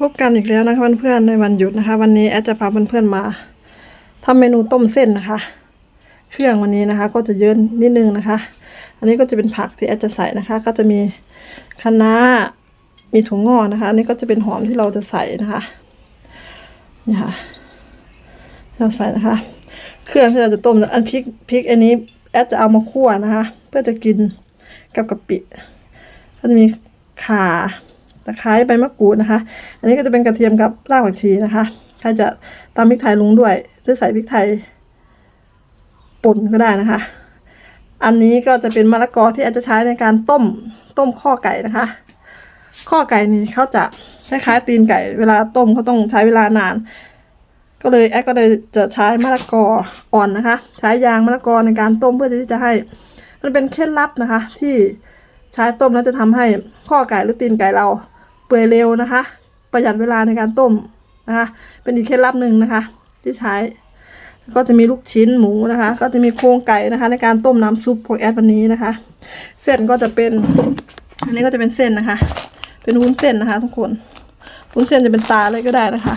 พบกันอีกแล้วนะคะเพื่อนๆในวันหยุดนะคะ วันนี้แอดจะพาเพื่อนๆมาทำเมนูต้มเส้นนะคะ เครื่องวันนี้นะคะ ก็จะเยอะนิดนึงนะคะ อันนี้ก็จะเป็นผักที่แอดจะใส่นะคะ ก็จะมีคะน้ามีถั่วงอกนะคะ อันนี้ก็จะเป็นหอมที่เราจะใส่นะคะนี่ค่ะเราใส่นะคะ เครื่องที่เราจะต้มอันพริกพริกอันนี้แอดจะเอามาคั่วนะคะ เพื่อจะกินกับกะปิก็จะมีข่า ตะไคร้ใบมะกรูดนะคะ อันนี้ก็จะเป็นกระเทียมกับรากผักชีนะคะใครจะตำพริกไทยลงด้วยหรือใส่พริกไทยป่นก็ได้นะคะ อันนี้ก็จะเป็นมะละกอที่อาจจะใช้ในการต้มต้มข้อไก่นะคะ ข้อไก่นี่เขาจะคล้ายๆตีนไก่ เวลาต้มเขาต้องใช้เวลานาน ก็เลยแอดก็เลยจะใช้มะละกออ่อนนะคะ ใช้ยางมะละกอในการต้มเพื่อที่จะให้ มันเป็นเคล็ดลับนะคะ ที่ใช้ต้มแล้วจะทำให้ข้อไก่หรือตีนไก่เรา ปื่อยเร็วนะคะ ประหยัดเวลาในการต้มนะคะ เป็นอีกเคล็ดลับหนึ่งนะคะ ที่ใช้ ก็จะมีลูกชิ้นหมูนะคะ ก็จะมีโครงไก่นะคะ ในการต้มน้ำซุปของแอดวันนี้นะคะ เส้นก็จะเป็น อันนี้ก็จะเป็นเส้นนะคะ เป็นวุ้นเส้นนะคะ ทุกคนวุ้นเส้นจะเป็นตาเลยก็ได้นะคะ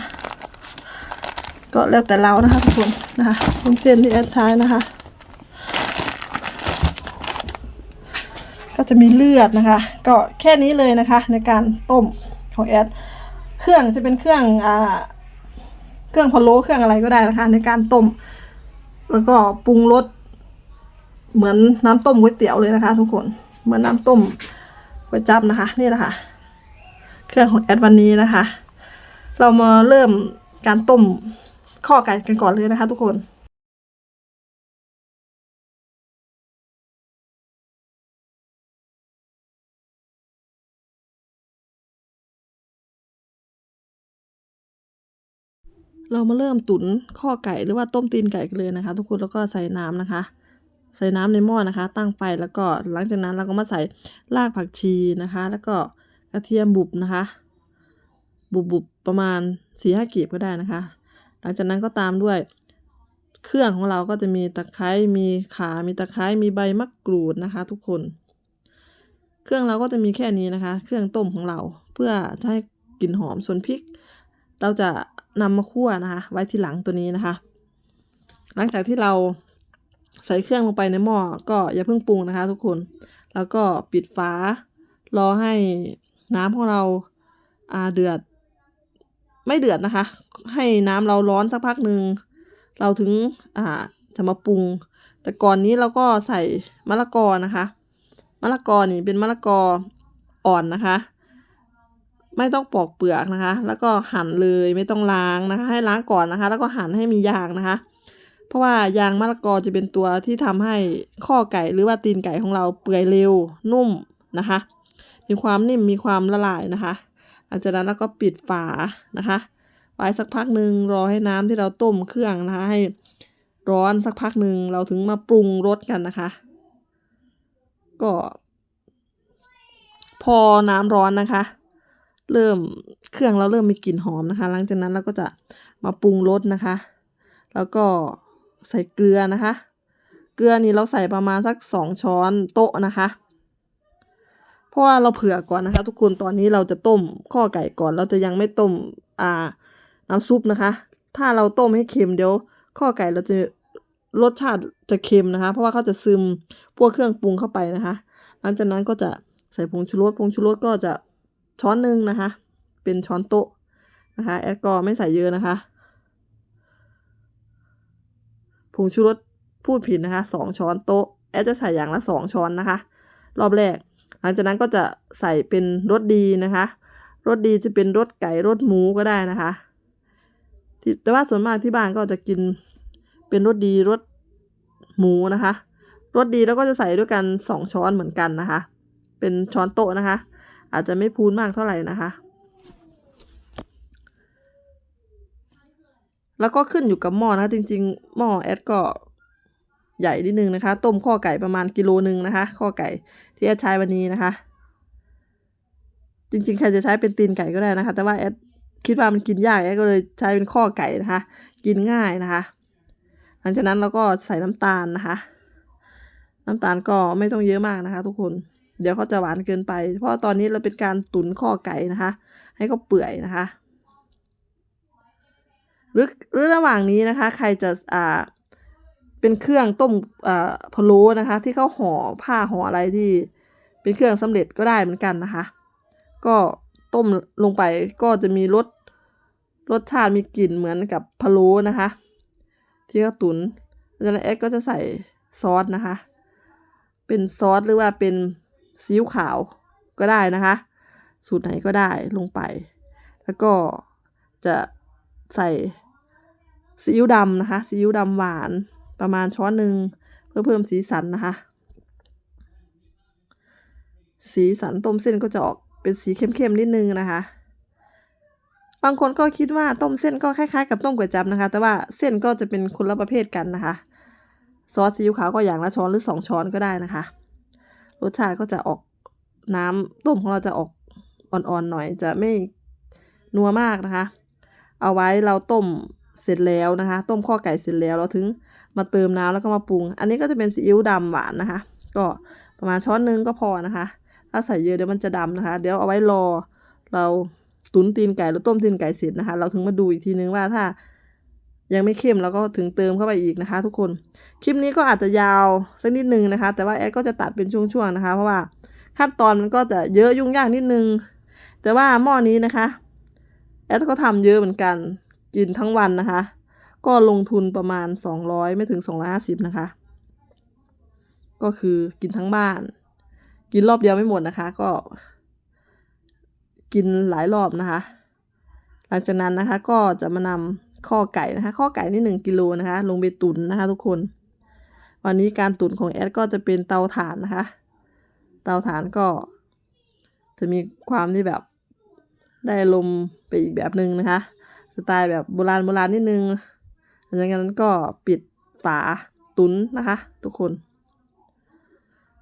ก็แล้วแต่เรานะคะทุกคนนะคะวุ้นเส้นที่แอดใช้นะคะก็จะมีเลือดนะคะ ก็แค่นี้เลยนะคะในการต้ม ของแอด เครื่องจะเป็นเครื่องอ่าเครื่องพะโล้เครื่องอะไรก็ได้นะคะ ในการต้ม แล้วก็ปรุงรสเหมือนน้ำต้มก๋วยเตี๋ยวเลยนะคะ ทุกคนเหมือนน้ำต้มก๋วยจับนะคะ นี่แหละค่ะเครื่องของแอดวันนี้นะคะ เรามาเริ่มการต้มข้อไก่กันก่อนเลยนะคะ ทุกคน เรามาเริ่มตุ๋นข้อไก่หรือว่าต้มตีนไก่กันเลยนะคะ ทุกคนแล้วก็ใส่น้ำนะคะ ใส่น้ำในหม้อนะคะ ตั้งไฟแล้วก็หลังจากนั้นเราก็มาใส่รากผักชีนะคะ แล้วก็กระเทียมบุบนะคะ บุบบุบประมาณสี่ห้ากีบก็ได้นะคะ หลังจากนั้นก็ตามด้วยเครื่องของเราก็จะมีตะไคร้มีขา มีตะไคร้มีใบมะกรูดนะคะ ทุกคน เครื่องเราก็จะมีแค่นี้นะคะ เครื่องต้มของเราเพื่อให้กลิ่นหอมส่วนพริก เราจะ นำมาคั่วนะคะ ไว้ที่หลังตัวนี้นะคะ หลังจากที่เราใส่เครื่องลงไปในหม้อก็อย่าเพิ่งปรุงนะคะ ทุกคน แล้วก็ปิดฝารอให้น้ำของเราอาเดือด ไม่เดือดนะคะ ให้น้ำเราร้อนสักพักหนึ่งเราถึงอ่าจะมาปรุง แต่ก่อนนี้เราก็ใส่มะละกอนะคะ มะละกอนี่เป็นมะละกออ่อนนะคะ ไม่ต้องปอกเปลือกนะคะ แล้วก็หั่นเลยไม่ต้องล้างนะคะ ให้ล้างก่อนนะคะ แล้วก็หั่นให้มียางนะคะ เพราะว่ายางมะละกอจะเป็นตัวที่ทำให้ข้อไก่หรือว่าตีนไก่ของเราเปื่อยเร็วนุ่มนะคะ มีความนิ่มมีความละลายนะคะหลังจากนั้นเราก็ปิดฝานะคะไว้สักพักหนึ่งรอให้น้ำที่เราต้มเครื่องนะคะ ให้ร้อนสักพักหนึ่งเราถึงมาปรุงรสกันนะคะ ก็ พอน้ำร้อนนะคะ เริ่มเครื่องเราเริ่มมีกลิ่นหอมนะคะ หลังจากนั้นเราก็จะมาปรุงรสนะคะ แล้วก็ใส่เกลือนะคะ เกลือนี่เราใส่ประมาณสักสองช้อนโต๊ะนะคะ เพราะว่าเราเผื่อก่อนนะคะ ทุกคนตอนนี้เราจะต้มข้อไก่ก่อน เราจะยังไม่ต้มอ่าน้ำซุปนะคะ ถ้าเราต้มให้เค็มเดี๋ยว ข้อไก่เราจะรสชาติจะเค็มนะคะ เพราะว่าเขาจะซึมพวกเครื่องปรุงเข้าไปนะคะ หลังจากนั้นก็จะใส่ผงชูรสผงชูรสก็จะ ช้อนหนึ่งนะคะ เป็นช้อนโต๊ะนะคะ แอดก็ไม่ใส่เยอะนะคะ ผงชูรสพูดผิดนะคะสองช้อนโต๊ะ แอดจะใส่อย่างละสองช้อนนะคะ รอบแรก หลังจากนั้นก็จะใส่เป็นรสดีนะคะ รสดีจะเป็นรสไก่รสหมูก็ได้นะคะ แต่ว่าส่วนมากที่บ้านก็จะกินเป็นรสดีรสหมูนะคะรสดีแล้วก็จะใส่ด้วยกันสองช้อนเหมือนกันนะคะ เป็นช้อนโต๊ะนะคะ อาจจะไม่พูนมากเท่าไหร่นะคะ แล้วก็ขึ้นอยู่กับหม้อนะคะจริง ๆ หม้อแอดก็ใหญ่นิดนึงนะคะ ต้มข้อไก่ประมาณกิโลหนึ่งนะคะ ข้อไก่ที่แอดใช้วันนี้นะคะ จริงๆ ใครจะใช้เป็นตีนไก่ก็ได้นะคะ แต่ว่าแอดคิดว่ามันกินยากแอดก็เลยใช้เป็นข้อไก่นะคะ กินง่ายนะคะ หลังจากนั้นเราก็ใส่น้ำตาลนะคะ น้ำตาลก็ไม่ต้องเยอะมากนะคะ ทุกคน เดี๋ยวเขาจะหวานเกินไป เพราะตอนนี้เราเป็นการตุ๋นข้อไก่นะคะ ให้เขาเปื่อยนะคะรือหรือระหว่างนี้นะคะ ใครจะอ่าเป็นเครื่องต้มอ่าพะโล้นะคะ ที่เขาห่อผ้าห่ออะไรที่ เป็นเครื่องสำเร็จก็ได้เหมือนกันนะคะ ก็ต้มลงไปก็จะมีรสรสชาติมีกลิ่นเหมือนกับพะโล้นะคะ ที่เขาตุนแล้วจากนั้นแอดก็จะใส่ซอสนะคะ เป็นซอสหรือว่าเป็น ซีอิ๊วขาวก็ได้นะคะ สูตรไหนก็ได้ลงไป แล้วก็จะใส่ซีอิ๊วดำนะคะซีอิ๊วดำหวานประมาณช้อนหนึ่งเพื่อเพิ่มสีสันนะคะ สีสันต้มเส้นก็จะออกเป็นสีเข้มๆนิดนึงนะคะบางคนก็คิดว่าต้มเส้นก็คล้ายๆ กับต้มก๋วยจั๊บนะคะ แต่ว่าเส้นก็จะเป็นคนละประเภทกันนะคะ ซอสซีอิ๊วขาวก็อย่างละช้อนหรือสองช้อนก็ได้นะคะ รสชาติก็จะออกน้ำต้มของเราจะออกอ่อนๆหน่อยจะไม่นัวมากนะคะ เอาไว้เราต้มเสร็จแล้วนะคะ ต้มข้อไก่เสร็จแล้วเราถึงมาเติมน้ำแล้วก็มาปรุง อันนี้ก็จะเป็นซีอิ๊วดำหวานนะคะ ก็ประมาณช้อนนึงก็พอนะคะ ถ้าใส่เยอะเดี๋ยวมันจะดำนะคะ เดี๋ยวเอาไว้รอ เราตุ๋นตีนไก่หรือต้มตีนไก่เสร็จนะคะ เราถึงมาดูอีกทีนึงว่าถ้า ยังไม่เข้มเราก็ถึงเติมเข้าไปอีกนะคะ ทุกคนคลิปนี้ก็อาจจะยาวสักนิดนึงนะคะ แต่ว่าแอดก็จะตัดเป็นช่วงๆนะคะ เพราะว่าขั้นตอนมันก็จะเยอะยุ่งยากนิดนึง แต่ว่าหม้อนี้นะคะแอดก็ทำเยอะเหมือนกันกินทั้งวันนะคะ ก็ลงทุนประมาณ 200 ไม่ถึง 250 นะคะ ก็คือกินทั้งบ้าน กินรอบเดียวไม่หมดนะคะ ก็ กินหลายรอบนะคะ หลังจากนั้นนะคะก็จะมานำ ข้อไก่นะคะ ข้อไก่นี่หนึ่งกิโลนะคะ ลงไปตุนนะคะ ทุกคน วันนี้การตุนของแอดก็จะเป็นเตาถ่านนะคะ เตาถ่านก็ จะมีความที่แบบได้ลมไปอีกแบบหนึ่งนะคะ สไตล์แบบโบราณโบราณนิดนึงหลังจากนั้นก็ปิดฝาตุนนะคะ ทุกคน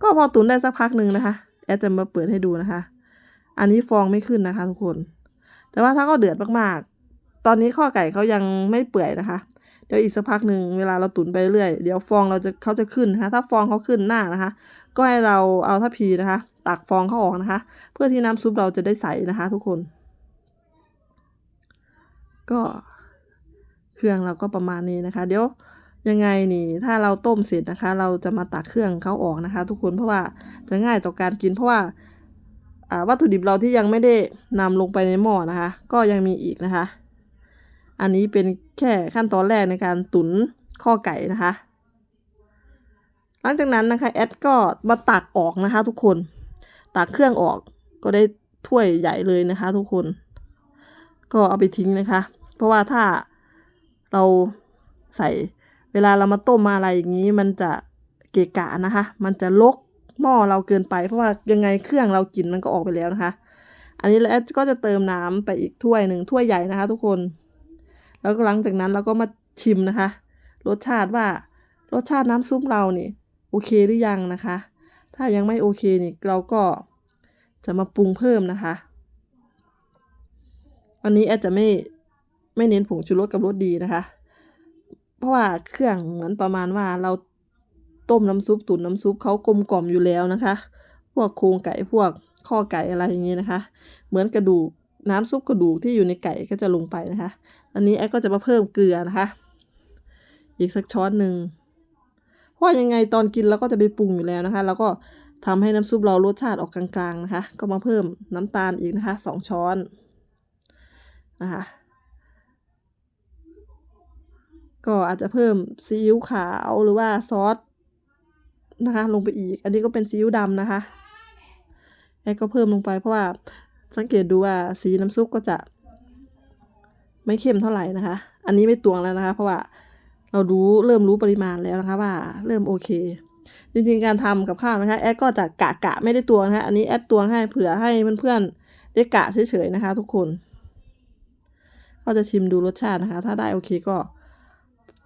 ก็พอตุนได้สักพักหนึ่งนะคะ แอดจะมาเปิดให้ดูนะคะ อันนี้ฟองไม่ขึ้นนะคะ ทุกคน แต่ว่าถ้าเขาเดือดมากๆ ตอนนี้ข้อไก่เขายังไม่เปื่อยนะคะ เดี๋ยวอีกสักพักหนึ่งเวลาเราตุ๋นไปเรื่อยเดี๋ยวฟองเราจะเขาจะขึ้นนะคะ ถ้าฟองเขาขึ้นหน้านะคะ ก็ให้เราเอาทัพพีนะคะ ตักฟองเขาออกนะคะ เพื่อที่น้ำซุปเราจะได้ใสนะคะ ทุกคน ก็เครื่องเราก็ประมาณนี้นะคะ เดี๋ยวยังไงนี่ถ้าเราต้มเสร็จนะคะ เราจะมาตักเครื่องเขาออกนะคะ ทุกคนเพราะว่าจะง่ายต่อการกินเพราะว่าวัตถุดิบเราที่ยังไม่ได้นำลงไปในหม้อนะคะ ก็ยังมีอีกนะคะ อันนี้เป็นแค่ขั้นตอนแรกในการตุ๋นข้อไก่นะคะ หลังจากนั้นนะคะแอดก็มาตักออกนะคะ ทุกคน ตักเครื่องออกก็ได้ถ้วยใหญ่เลยนะคะ ทุกคน ก็เอาไปทิ้งนะคะ เพราะว่าถ้าเราใส่เวลาเรามาต้มมาอะไรอย่างนี้มันจะเกะกะนะคะ มันจะลกหม้อเราเกินไป เพราะว่ายังไงเครื่องเรากินมันก็ออกไปแล้วนะคะ อันนี้แล้วแอดก็จะเติมน้ำไปอีกถ้วยหนึ่งถ้วยใหญ่นะคะ ทุกคน แล้วก็หลังจากนั้นเราก็มาชิมนะคะ รสชาติว่ารสชาติน้ำซุปเรานี่โอเคหรือยังนะคะ ถ้ายังไม่โอเคนี่เราก็จะมาปรุงเพิ่มนะคะวันนี้อดจะไม่ไม่เน้นผงชูรสกับรสดีนะคะ เพราะว่าเครื่องเหมือนประมาณว่าเราต้มน้ำซุปตุ๋นน้ำซุปเขากลมกล่อมอยู่แล้วนะคะ พวกโครงไก่พวกข้อไก่อะไรอย่างนี้นะคะ เหมือนกระดูก น้ำซุปกระดูกที่อยู่ในไก่ก็จะลงไปนะคะ อันนี้แอดก็จะมาเพิ่มเกลือนะคะ อีกสักช้อนหนึ่งเพราะยังไงตอนกินเราก็จะไปปรุงอยู่แล้วนะคะ แล้วก็ทำให้น้ำซุปเรารสชาติออกกลางๆนะคะ ก็มาเพิ่มน้ำตาลอีกนะคะสองช้อนนะคะ ก็อาจจะเพิ่มซีอิ๊วขาวหรือว่าซอสนะคะ ลงไปอีก อันนี้ก็เป็นซีอิ๊วดำนะคะแอดก็เพิ่มลงไปเพราะว่า สังเกตดูว่าสีน้ำซุปก็จะไม่เข้มเท่าไหร่นะคะ อันนี้ไม่ตวงแล้วนะคะ เพราะว่าเรารู้เริ่มรู้ปริมาณแล้วนะคะว่าเริ่มโอเค จริงๆการทำกับข้าวนะคะ แอดก็จะกะกะไม่ได้ตวงนะคะอันนี้แอดตวงให้เผื่อให้เพื่อนๆได้กะเฉยๆนะคะ ทุกคน ก็จะชิมดูรสชาตินะคะ ถ้าได้โอเคก็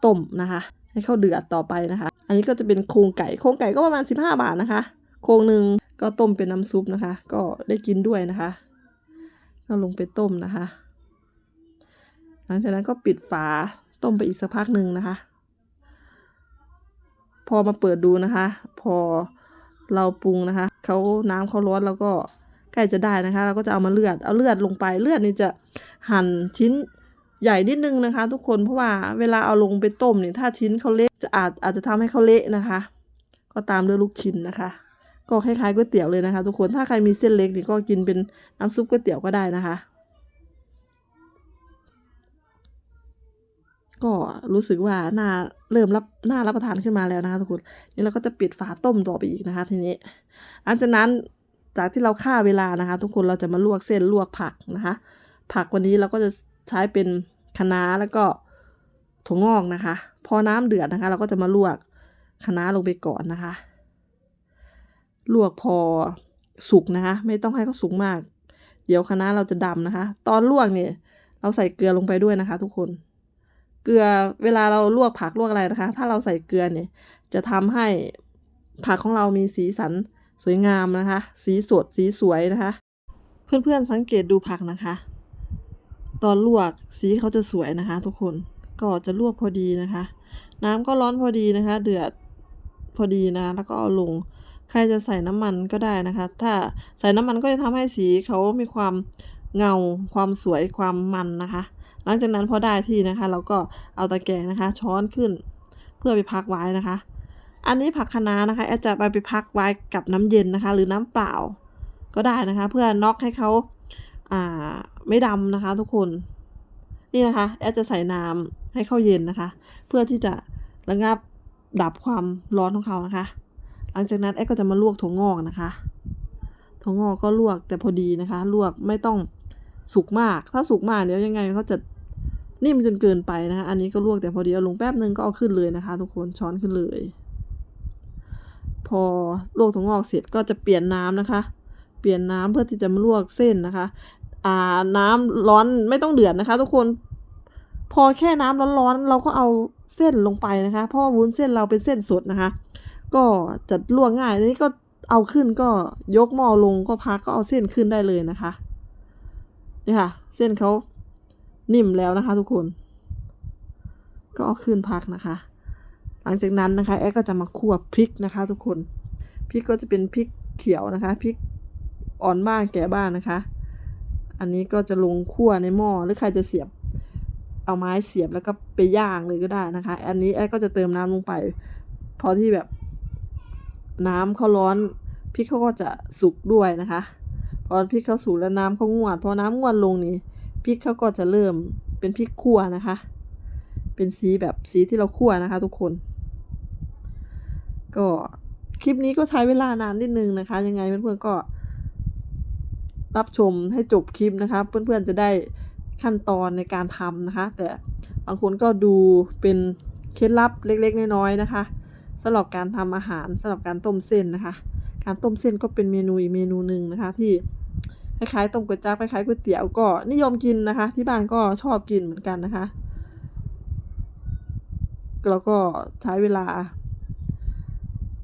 ต้มนะคะ ให้เข้าเดือดต่อไปนะคะ อันนี้ก็จะเป็นโครงไก่โครงไก่ก็ประมาณ 15 บาทนะคะ โครงหนึ่งก็ต้มเป็นน้ำซุปนะคะ ก็ได้กินด้วยนะคะ ก็ลงไปต้มนะคะ หลังจากนั้นก็ปิดฝาต้มไปอีกสักพักหนึ่งนะคะ พอมาเปิดดูนะคะ พอเราปรุงนะคะเขาน้ำเขาร้อนแล้วก็ใกล้จะได้นะคะ เราก็จะเอามาเลือดเอาเลือดลงไปเลือดนี่จะหั่นชิ้นใหญ่นิดนึงนะคะ ทุกคนเพราะว่าเวลาเอาลงไปต้มเนี่ยถ้าชิ้นเขาเละจะอาจอาจจะทำให้เขาเละนะคะ ก็ตามด้วยลูกชิ้นนะคะ ก็คล้ายๆก๋วยเตี๋ยวเลยนะคะ ทุกคนถ้าใครมีเส้นเล็กนี่ก็กินเป็นน้ำซุปก๋วยเตี๋ยวก็ได้นะคะ ก็รู้สึกว่าหน่าเริ่มรับหน่ารับประทานขึ้นมาแล้วนะคะ ทุกคนนี่เราก็จะปิดฝาต้มต่อไปอีกนะคะ ทีนี้หลังจากนั้นจากที่เราฆ่าเวลานะคะ ทุกคนเราจะมาลวกเส้นลวกผักนะคะ ผักวันนี้เราก็จะใช้เป็นคะน้าแล้วก็ถั่วงอกนะคะ พอน้ำเดือดนะคะ เราก็จะมาลวกคะน้าลงไปก่อนนะคะ ลวกพอสุกนะคะ ไม่ต้องให้เขาสุกมาก เดี๋ยวคณะเราจะดำนะคะ ตอนลวกเนี่ย เราใส่เกลือลงไปด้วยนะคะ ทุกคน เกลือเวลาเราลวกผักลวกอะไรนะคะ ถ้าเราใส่เกลือเนี่ย จะทำให้ผักของเรามีสีสันสวยงามนะคะ สีสดสีสวยนะคะ เพื่อนๆสังเกตดูผักนะคะ ตอนลวกสีเขาจะสวยนะคะ ทุกคนก็จะลวกพอดีนะคะ น้ำก็ร้อนพอดีนะคะ เดือดพอดีนะ แล้วก็เอาลง ใครจะใส่น้ำมันก็ได้นะคะ ถ้าใส่น้ำมันก็จะทำให้สีเขามีความเงาความสวยความมันนะคะ หลังจากนั้นพอได้ที่นะคะ เราก็เอาตะแกรงนะคะ ช้อนขึ้น เพื่อไปพักไว้นะคะ อันนี้ผักคะน้านะคะอดจจะไปไปพักไว้กับน้ำเย็นนะคะ หรือน้ำเปล่าก็ได้นะคะ เพื่อน็อกให้เขาอ่าไม่ดำนะคะ ทุกคนนี่นะคะแอดจะใส่น้ำให้เข้าเย็นนะคะ เพื่อที่จะระงับดับความร้อนของเขานะคะ หลังจากนั้นแอดก็จะมาลวกถั่วงอกนะคะถั่วงอกก็ลวกแต่พอดีนะคะ ลวกไม่ต้องสุกมาก ถ้าสุกมากเดี๋ยวยังไงเขาจะนิ่มจนเกินไปนะคะ อันนี้ก็ลวกแต่พอดีเอาลงแป๊บนึงก็เอาขึ้นเลยนะคะ ทุกคนช้อนขึ้นเลย พอลวกถั่วงอกเสร็จก็จะเปลี่ยนน้ำนะคะ เปลี่ยนน้ำเพื่อที่จะมาลวกเส้นนะคะ อ่าน้ำร้อนไม่ต้องเดือดนะคะ ทุกคนพอแค่น้ำร้อนๆเราก็เอาเส้นลงไปนะคะ เพราะว่าวุ้นเส้นเราเป็นเส้นสดนะคะ ก็จะลวกง่ายนี่ก็เอาขึ้นก็ยกหม้อลงก็พักก็เอาเส้นขึ้นได้เลยนะคะนี่ค่ะ เส้นเขานิ่มแล้วนะคะ ทุกคน ก็เอาขึ้นพักนะคะ หลังจากนั้นนะคะ แอดก็จะมาคั่วพริกนะคะ ทุกคนพริกก็จะเป็นพริกเขียวนะคะพริกอ่อนบ้างแก่บ้างนะคะ อันนี้ก็จะลงคั่วในหม้อหรือใครจะเสียบ เอาไม้เสียบแล้วก็ไปย่างเลยก็ได้นะคะ อันนี้แอดก็จะเติมน้ำลงไป พอที่แบบ น้ำเขาร้อนพริกเขาก็จะสุกด้วยนะคะพอพริกเขาสุกแล้วน้ำเขางวดพอน้ำงวดลงนี่พริกเขาก็จะเริ่มเป็นพริกขั่วนะคะ เป็นสีแบบสีที่เราคั่วนะคะ ทุกคน ก็คลิปนี้ก็ใช้เวลานานนิดนึงนะคะ ยังไงเพื่อนๆก็ รับชมให้จบคลิปนะคะ เพื่อนๆจะได้ขั้นตอนในการทำนะคะ แต่บางคนก็ดูเป็นเคล็ดลับเล็กๆน้อยๆนะคะ สำหรับการทำอาหารสำหรับการต้มเส้นนะคะ การต้มเส้นก็เป็นเมนูอีกเมนูหนึ่งนะคะ ที่คล้ายๆต้มก๋วยจั๊บคล้ายๆก๋วยเตี๋ยวก็นิยมกินนะคะ ที่บ้านก็ชอบกินเหมือนกันนะคะแล้วก็ใช้เวลา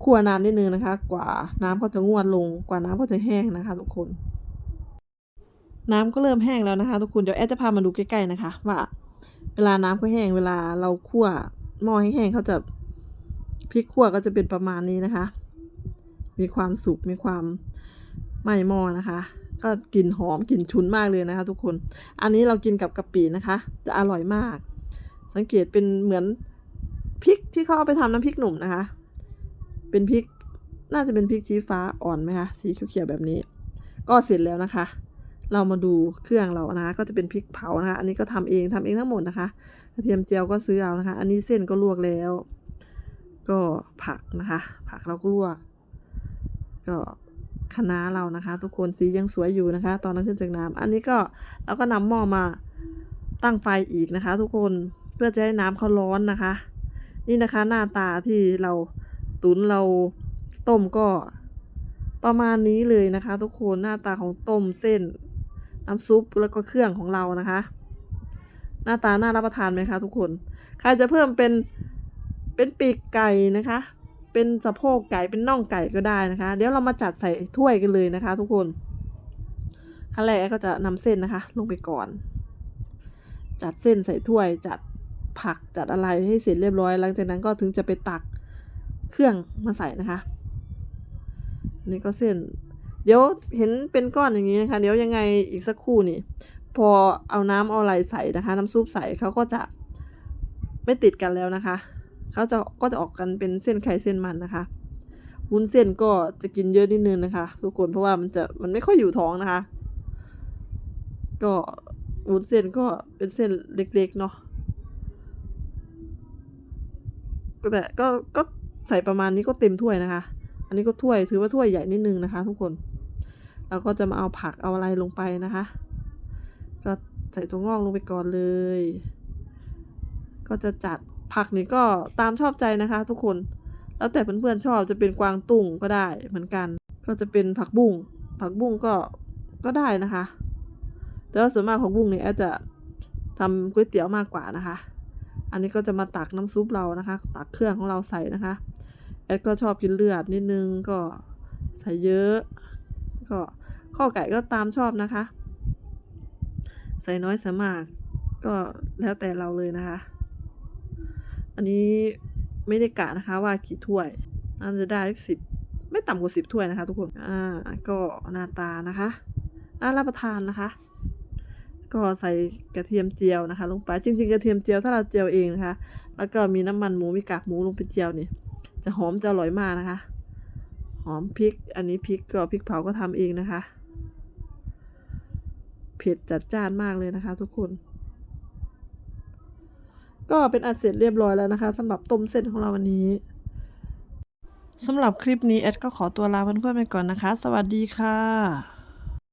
คั่วนานนิดนึงนะคะ กว่าน้ำเขาจะงวดลงกว่าน้ำเขาจะแห้งนะคะ ทุกคน น้ำก็เริ่มแห้งแล้วนะคะ ทุกคนเดี๋ยวแอดจะพามาดูใกล้ๆนะคะ ว่า เวลาน้ำเขาแห้งเวลาเราคั่วหม้อให้แห้งเขาจะ พริกคั่วก็จะเป็นประมาณนี้นะคะ มีความสุกมีความไหม้หม้อนะคะ ก็กลิ่นหอมกลิ่นชุนมากเลยนะคะ ทุกคน อันนี้เรากินกับกะปินะคะ จะอร่อยมาก สังเกตเป็นเหมือนพริกที่เขาเอาไปทำน้ำพริกหนุ่มนะคะ เป็นพริกน่าจะเป็นพริกชี้ฟ้าอ่อนไหมคะสีเขียวๆแบบนี้ ก็เสร็จแล้วนะคะ เรามาดูเครื่องเรานะคะ ก็จะเป็นพริกเผานะคะ อันนี้ก็ทำเองทำเองทั้งหมดนะคะ กระเทียมเจียวก็ซื้อเอานะคะ อันนี้เส้นก็ลวกแล้ว ก็ผักนะคะ ผักเราก็ลวก ก็คะน้าเรานะคะ ทุกคนสียังสวยอยู่นะคะ ตอนนั้นขึ้นจากน้ำอันนี้ก็เราก็นำหม้อมาตั้งไฟอีกนะคะ ทุกคนเพื่อจะให้น้ำเขาร้อนนะคะ นี่นะคะหน้าตาที่เราตุนเราต้มก็ประมาณนี้เลยนะคะ ทุกคนหน้าตาของต้มเส้น น้ำซุปแล้วก็เครื่องของเรานะคะ หน้าตาน่ารับประทานไหมคะ ทุกคน ใครจะเพิ่มเป็น เป็นปีกไก่นะคะ เป็นสะโพกไก่เป็นน่องไก่ก็ได้นะคะ เดี๋ยวเรามาจัดใส่ถ้วยกันเลยนะคะ ทุกคนขั้นแรกก็จะนำเส้นนะคะ ลงไปก่อน จัดเส้นใส่ถ้วยจัดผักจัดอะไรให้เสร็จเรียบร้อย หลังจากนั้นก็ถึงจะไปตักเครื่องมาใส่นะคะนนี่ก็เส้น เดี๋ยวเห็นเป็นก้อนอย่างนี้นะคะ เดี๋ยวยังไงอีกสักครู่นี่ พอเอาน้ำเอาอะไรใส่นะคะ น้ำซุปใส่เขาก็จะไม่ติดกันแล้วนะคะ เขาจะก็จะออกกันเป็นเส้นไข่เส้นมันนะคะวุ้นเส้นก็จะกินเยอะนิดนึงนะคะ ทุกคนเพราะว่ามันจะมันไม่ค่อยอยู่ท้องนะคะ ก็วุ้นเส้นก็เป็นเส้นเล็กๆเนาะก็แต่ก็ก็ใส่ประมาณนี้ก็เต็มถ้วยนะคะ อันนี้ก็ถ้วยถือว่าถ้วยใหญ่นิดนึงนะคะ ทุกคนเราก็จะมาเอาผักเอาอะไรลงไปนะคะ ก็ใส่ถั่วงอกลงไปก่อนเลย ก็จะจัด ผักนี่ก็ตามชอบใจนะคะ ทุกคน แล้วแต่เพื่อนๆชอบจะเป็นกวางตุ้งก็ได้เหมือนกัน ก็จะเป็นผักบุ้งผักบุ้งก็ก็ได้นะคะ แต่ว่าส่วนมากของบุ้งเนี่ยอดจะทำก๋วยเตี๋ยวมากกว่านะคะ อันนี้ก็จะมาตักน้ำซุปเรานะคะ ตักเครื่องของเราใส่นะคะ แอดก็ชอบกินเลือดนิดนึงก็ใส่เยอะ ก็ข้อไก่ก็ตามชอบนะคะ ใส่น้อยใส่มากก็แล้วแต่เราเลยนะคะ อันนี้ไม่ได้กะนะคะว่ากี่ถ้วยน่าจะได้สิบไม่ต่ำกว่าสิบถ้วยนะคะทุกคนอ่าก็หน้าตานะคะน่ารับประทานนะคะ ก็ใส่กระเทียมเจียวนะคะ ลงไปจริง ๆ กระเทียมเจียวถ้าเราเจียวเองนะคะ แล้วก็มีน้ำมันหมูมีกากหมูลงไปเจียวนี่จะหอมจะอร่อยมากนะคะ หอมพริก อันนี้พริกก็พริกเผาก็ทำเองนะคะเผ็ดจัดจ้านมากเลยนะคะ ทุกคน ก็เป็นอันเสร็จเรียบร้อยแล้วนะคะสำหรับต้มเส้นของเราวันนี้สำหรับคลิปนี้แอดก็ขอตัวลาเพื่อนๆไปก่อนนะคะ สวัสดีค่ะ